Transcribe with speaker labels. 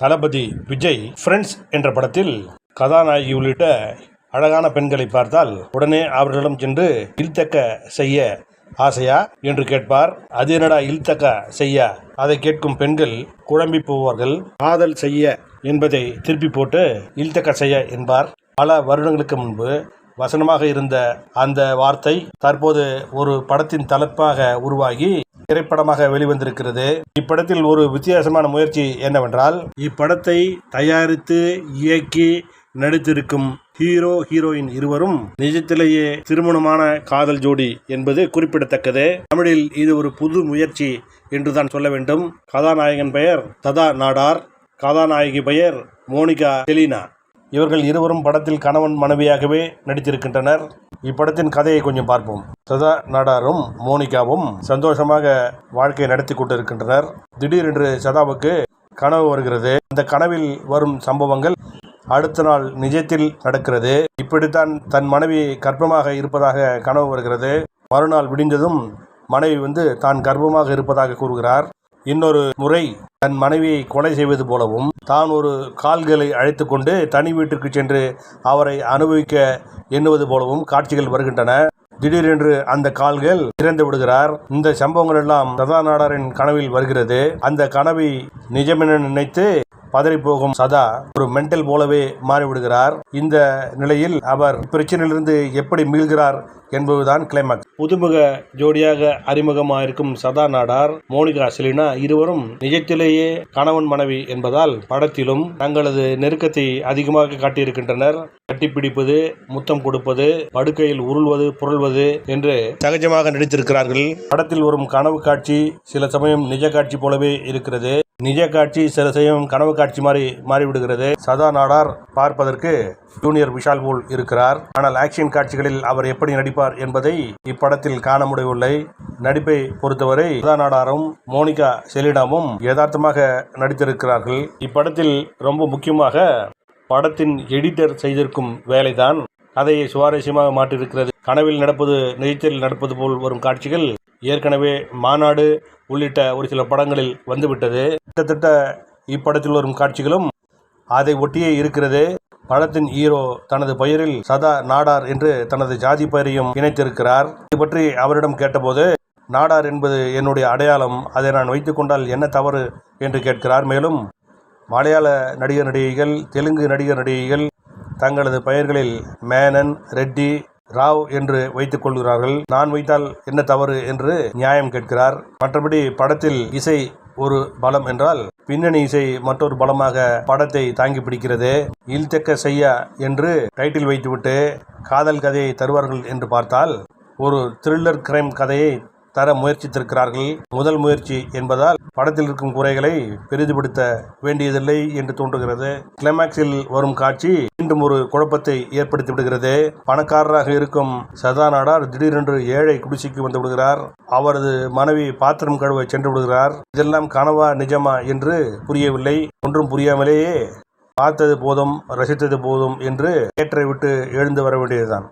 Speaker 1: தளபதி Vijay friends என்ற படத்தில் கதாநாயகி உள்ளிட்ட அழகான பெண்களை பார்த்தால் உடனே அவர்களிடம் சென்று இல்தக்க செய்ய ஆசையா என்று கேட்பார். அது என்னடா இல்தக்க செய்ய? அதை கேட்கும் பெண்கள் குழம்பி போவார்கள். காதல் செய்ய என்பதை திருப்பி போட்டு இல்தக்க செய்ய என்பார். பல வருடங்களுக்கு முன்பு வசனமாக இருந்த அந்த வார்த்தை தற்போது ஒரு படத்தின் தலைப்பாக உருவாகி திரைப்படமாக வெளிவந்திருக்கிறது. இப்படத்தில் ஒரு வித்தியாசமான முயற்சி என்னவென்றால் இப்படத்தை தயாரித்து இயக்கி நடித்திருக்கும் ஹீரோ ஹீரோயின் இருவரும் நிஜத்திலேயே திருமணமான காதல் ஜோடி என்பது குறிப்பிடத்தக்கது. தமிழில் இது ஒரு புது முயற்சி என்றுதான் சொல்ல வேண்டும். கதாநாயகன் பெயர் ததா நாடார் கதாநாயகி பெயர் மோனிகா செலினா. இவர்கள் இருவரும் படத்தில் கணவன் மனைவியாகவே நடித்திருக்கின்றனர். இப்படத்தின் கதையை கொஞ்சம் பார்ப்போம். சதா நாடாரும் மோனிகாவும் சந்தோஷமாக வாழ்க்கையை நடத்தி கொண்டிருக்கின்றனர். திடீரென்று சதாவுக்கு கனவு வருகிறது. அந்த கனவில் வரும் சம்பவங்கள் அடுத்த நாள் நிஜத்தில் நடக்கிறது. இப்படித்தான் தன் மனைவி கர்ப்பமாக இருப்பதாக கனவு வருகிறது. மறுநாள் விடிந்ததும் மனைவி வந்து தான் கர்ப்பமாக இருப்பதாக கூறுகிறார். இன்னொரு முறை தன் மனைவியை கொலை செய்வது போலவும் தான் ஒரு கால்களை அழைத்து கொண்டு தனி வீட்டிற்கு சென்று அவரை அனுபவிக்க எண்ணுவது போலவும் காட்சிகள் வருகின்றன. திடீரென்று அந்த கால்கள் திறந்து விடுகிறார். இந்த சம்பவங்கள் எல்லாம் சதாநாடாரின் கனவில் வருகிறது. அந்த கனவை நிஜமென நினைத்து பதறி போகும் சதா ஒரு மென்டல் போலவே மாறிவிடுகிறார். இந்த நிலையில் அவர் பிரச்சனையிலிருந்து எப்படி மீள்கிறார் என்பதுதான் கிளைமாக்ஸ் புதுமுக ஜோடியாக அறிமுகமாயிருக்கும் சதா நாடார் மோனிகா செலினா இருவரும் நிஜத்திலேயே கணவன் மனைவி என்பதால் படத்திலும் தங்களது நெருக்கத்தை அதிகமாக காட்டியிருக்கின்றனர். கட்டிப்பிடிப்பது முத்தம் கொடுப்பது படுக்கையில் உருள்வது புரள்வது என்று சகஜமாக நடித்திருக்கிறார்கள். படத்தில் வரும் கனவு காட்சி சில சமயம் நிஜ காட்சி போலவே இருக்கிறது. நிஜ காட்சி சில சமயம் கனவு காட்சி மாதிரி மாறிவிடுகிறது. சதா நாடார் பார்ப்பதற்கு ஜூனியர் விஷால் போல் இருக்கிறார். ஆனால் ஆக்ஷன் காட்சிகளில் அவர் எப்படி நடிப்பார் என்பதை இப்படத்தில் காண முடியவில்லை. நடிப்பை பொறுத்தவரை சதா நாடாரும் மோனிகா செலினாவும் யதார்த்தமாக நடித்திருக்கிறார்கள். இப்படத்தில் ரொம்ப முக்கியமாக படத்தின் எடிட்டர் செய்திருக்கும் வேலைதான். அதை சுவாரஸ்யமாக மாற்றியிருக்கிறது. கனவில் நடப்பது நிஜத்தில் நடப்பது போல் வரும் காட்சிகள் ஏற்கனவே மாநாடு உள்ளிட்ட ஒரு சில படங்களில் வந்துவிட்டது. கிட்டத்தட்ட இப்படத்தில் வரும் காட்சிகளும் அதை ஒட்டியே இருக்கிறது. படத்தின் ஹீரோ தனது பெயரில் சதா நாடார் என்று தனது ஜாதி பெயரையும் இணைத்திருக்கிறார். இது பற்றி அவரிடம் கேட்டபோது நாடார் என்பது என்னுடைய அடையாளம். அதை நான் வைத்துக்கொண்டால் என்ன தவறு? என்று கேட்கிறார். மேலும் மலையாள நடிகர் நடிகைகள் தெலுங்கு நடிகர் நடிகைகள் தங்களது பெயர்களில் மேனன் ரெட்டி ராவ் என்று வைத்துக் கொள்கிறார்கள். நான் வைத்தால் என்ன தவறு என்று நியாயம் கேட்கிறார். மற்றபடி படத்தில் இசை ஒரு பலம் என்றால் பின்னணி இசை மற்றொரு பலமாக படத்தை தாங்கி பிடிக்கிறது. இல்தக்க செய்யா என்று டைட்டில் வைத்துவிட்டு காதல் கதையை தருவார்கள் என்று பார்த்தால் ஒரு த்ரில்லர் கிரைம் கதையை தர முயற்சித்திருக்கிறார்கள். முதல் முயற்சி என்பதால் படத்தில் இருக்கும் குறைகளை பெரிதுபடுத்த வேண்டியதில்லை என்று தோன்றுகிறது. கிளைமேக்ஸில் வரும் காட்சி மீண்டும் ஒரு குழப்பத்தை ஏற்படுத்தி விடுகிறது. பணக்காரராக இருக்கும் சதா நாடார் திடீரென்று ஏழை குடிசைக்கு வந்து விடுகிறார். அவரது மனைவி பாத்திரம் கழுவ சென்று விடுகிறார். இதெல்லாம் கனவா நிஜமா என்று புரியவில்லை. ஒன்றும் புரியாமலேயே பார்த்தது போதும் ரசித்தது போதும் என்று ஏற்றை விட்டு எழுந்து வர வேண்டியதுதான்.